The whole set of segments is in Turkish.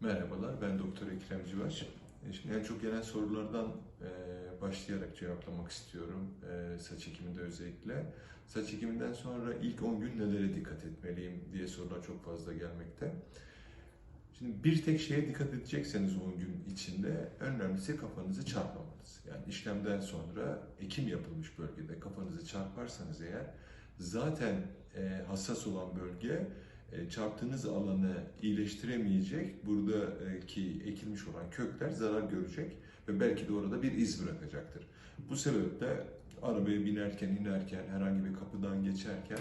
Merhabalar, ben Doktor Ekrem Civaş. E, Şimdi en çok gelen sorulardan e, başlayarak cevaplamak istiyorum e, saç ekiminde özellikle. Saç ekiminden sonra ilk 10 gün nelere dikkat etmeliyim diye sorular çok fazla gelmekte. Şimdi bir tek şeye dikkat edecekseniz 10 gün içinde önemlisi kafanızı çarpmamanız. Yani işlemden sonra ekim yapılmış bölgede kafanızı çarparsanız eğer zaten hassas olan bölge çarptığınız alanı iyileştiremeyecek. Buradaki ekilmiş olan kökler zarar görecek ve belki de orada bir iz bırakacaktır. Bu sebeple arabaya binerken, inerken, herhangi bir kapıdan geçerken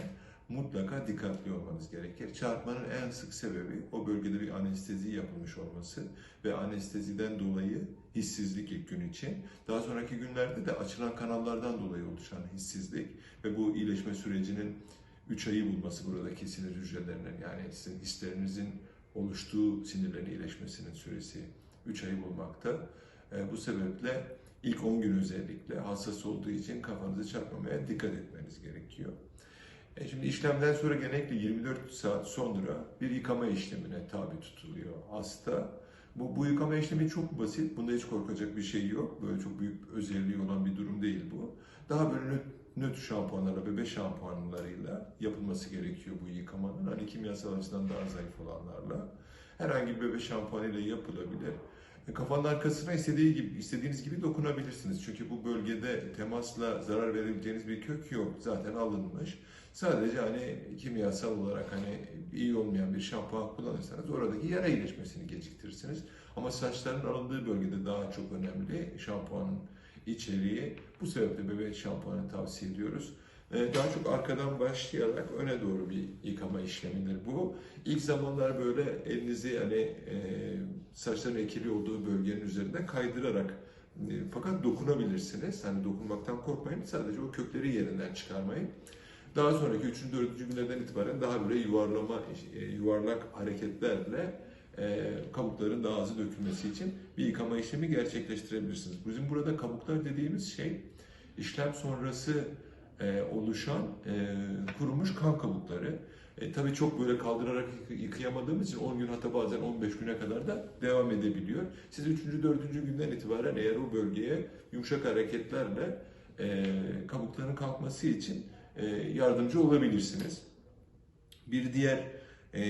mutlaka dikkatli olmanız gerekir. Çarpmanın en sık sebebi o bölgede bir anestezi yapılmış olması ve anesteziden dolayı hissizlik ilk gün için. Daha sonraki günlerde de açılan kanallardan dolayı oluşan hissizlik ve bu iyileşme sürecinin 3 ayı bulması buradaki sinir hücrelerinin yani sizin hislerinizin oluştuğu sinirlerin iyileşmesinin süresi 3 ayı bulmakta. E, bu sebeple ilk 10 gün özellikle hassas olduğu için kafanızı çarpmamaya dikkat etmeniz gerekiyor. E şimdi işlemden sonra genellikle 24 saat sonra bir yıkama işlemine tabi tutuluyor hasta. Bu, bu yıkama işlemi çok basit. Bunda hiç korkacak bir şey yok. Böyle çok büyük özelliği olan bir durum değil bu. Daha böyle nötr şampuanlarla, bebe şampuanlarıyla yapılması gerekiyor bu yıkamanın. Hani kimyasal açıdan daha zayıf olanlarla. Herhangi bir bebe şampuanıyla yapılabilir. E, Kafanın arkasına istediği gibi, istediğiniz gibi dokunabilirsiniz. Çünkü bu bölgede temasla zarar verebileceğiniz bir kök yok. Zaten alınmış. Sadece hani kimyasal olarak hani iyi olmayan bir şampuan kullanırsanız oradaki yara iyileşmesini geciktirirsiniz. Ama saçların alındığı bölgede daha çok önemli şampuanın içeriği. Bu sebeple bebek şampuanı tavsiye ediyoruz. Ee, Daha çok arkadan başlayarak öne doğru bir yıkama işlemidir bu. İlk zamanlar böyle elinizi hani e, saçların ekili olduğu bölgenin üzerinde kaydırarak e, fakat dokunabilirsiniz. Hani dokunmaktan korkmayın. Sadece o kökleri yerinden çıkarmayın. Daha sonraki 3. 4. günlerden itibaren daha böyle yuvarlama, e, yuvarlak hareketlerle e, kabukların daha hızlı dökülmesi için bir yıkama işlemi gerçekleştirebilirsiniz. Bizim burada kabuklar dediğimiz şey işlem sonrası e, oluşan e, kurumuş kan kabukları. E, tabii çok böyle kaldırarak yık- yıkayamadığımız için 10 gün hatta bazen 15 güne kadar da devam edebiliyor. Siz 3. 4. günden itibaren eğer o bölgeye yumuşak hareketlerle e, kabukların kalkması için e, yardımcı olabilirsiniz. Bir diğer e,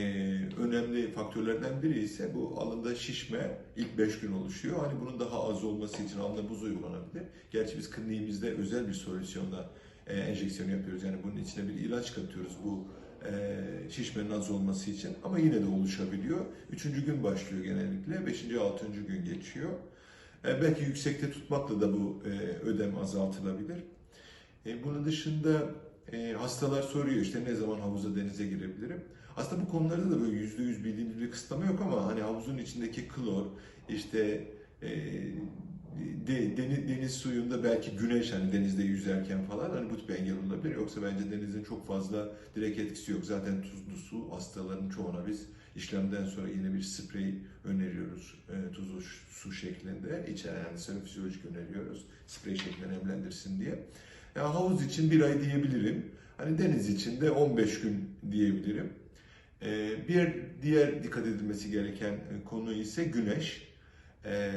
önemli faktörlerden biri ise bu alında şişme ilk 5 gün oluşuyor. Hani bunun daha az olması için alında buz uygulanabilir. Gerçi biz kliniğimizde özel bir solüsyonda e, enjeksiyon yapıyoruz. Yani bunun içine bir ilaç katıyoruz bu e, şişmenin az olması için. Ama yine de oluşabiliyor. Üçüncü gün başlıyor genellikle. Beşinci, altıncı gün geçiyor. E, belki yüksekte tutmakla da bu e, ödem azaltılabilir. Bunun dışında e, hastalar soruyor işte ne zaman havuza denize girebilirim? Aslında bu konularda da böyle yüzde yüz bildiğimiz bir kısıtlama yok ama hani havuzun içindeki klor, işte e, de- deniz, deniz suyunda belki güneş hani denizde yüzerken falan hani bu tip engel olabilir. Yoksa bence denizin çok fazla direkt etkisi yok. Zaten tuzlu su hastaların çoğuna biz işlemden sonra yine bir sprey öneriyoruz. E, tuzlu su şeklinde içeren yani fizyolojik öneriyoruz. Sprey şeklinde nemlendirsin diye. Ya havuz için bir ay diyebilirim. Hani deniz için de 15 gün diyebilirim. Ee, bir diğer dikkat edilmesi gereken e, konu ise güneş. Ee,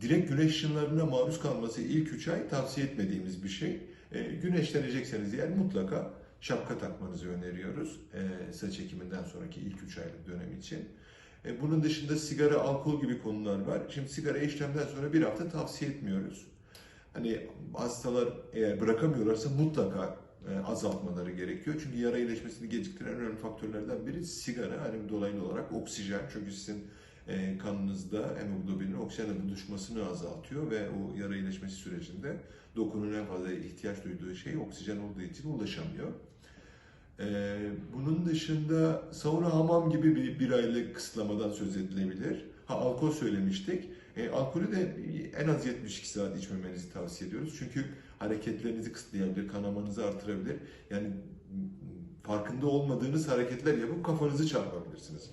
direkt güneş ışınlarına maruz kalması ilk 3 ay tavsiye etmediğimiz bir şey. Ee, güneşlenecekseniz eğer mutlaka şapka takmanızı öneriyoruz. Ee, saç ekiminden sonraki ilk 3 aylık dönem için. Ee, bunun dışında sigara, alkol gibi konular var. Şimdi sigara işlemden sonra bir hafta tavsiye etmiyoruz. Hani hastalar eğer bırakamıyorlarsa mutlaka e, azaltmaları gerekiyor. Çünkü yara iyileşmesini geciktiren önemli faktörlerden biri sigara. Hani dolaylı olarak oksijen. Çünkü sizin e, kanınızda hemoglobinin oksijenle buluşmasını azaltıyor ve o yara iyileşmesi sürecinde dokunun en fazla ihtiyaç duyduğu şey oksijen olduğu için ulaşamıyor. E, bunun dışında sauna hamam gibi bir, bir aylık kısıtlamadan söz edilebilir. Ha alkol söylemiştik. E, alkolü de en az 72 saat içmemenizi tavsiye ediyoruz. Çünkü hareketlerinizi kısıtlayabilir, kanamanızı artırabilir. Yani farkında olmadığınız hareketler yapıp kafanızı çarpabilirsiniz.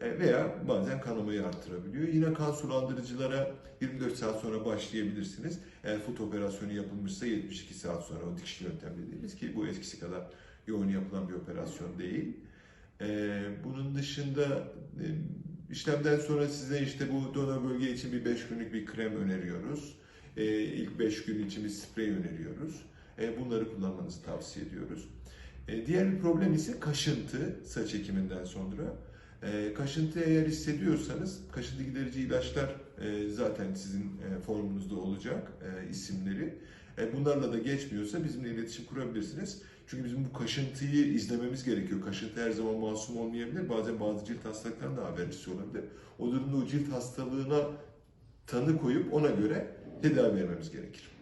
E, veya bazen kanamayı artırabiliyor. Yine kan sulandırıcılara 24 saat sonra başlayabilirsiniz. Eğer fut operasyonu yapılmışsa 72 saat sonra o dikiş yöntem dediğimiz ki bu eskisi kadar yoğun yapılan bir operasyon değil. E, bunun dışında e, İşlemden sonra size işte bu donör bölge için bir 5 günlük bir krem öneriyoruz. Ee, ilk 5 gün için bir sprey öneriyoruz. Ee, bunları kullanmanızı tavsiye ediyoruz. Ee, diğer bir problem ise kaşıntı saç ekiminden sonra. Ee, kaşıntı eğer hissediyorsanız kaşıntı giderici ilaçlar e, zaten sizin e, formunuzda olacak e, isimleri. E, bunlarla da geçmiyorsa bizimle iletişim kurabilirsiniz. Çünkü bizim bu kaşıntıyı izlememiz gerekiyor. Kaşıntı her zaman masum olmayabilir. Bazen bazı cilt hastalıklarının da habercisi olabilir. O durumda o cilt hastalığına tanı koyup ona göre tedavi vermemiz gerekir.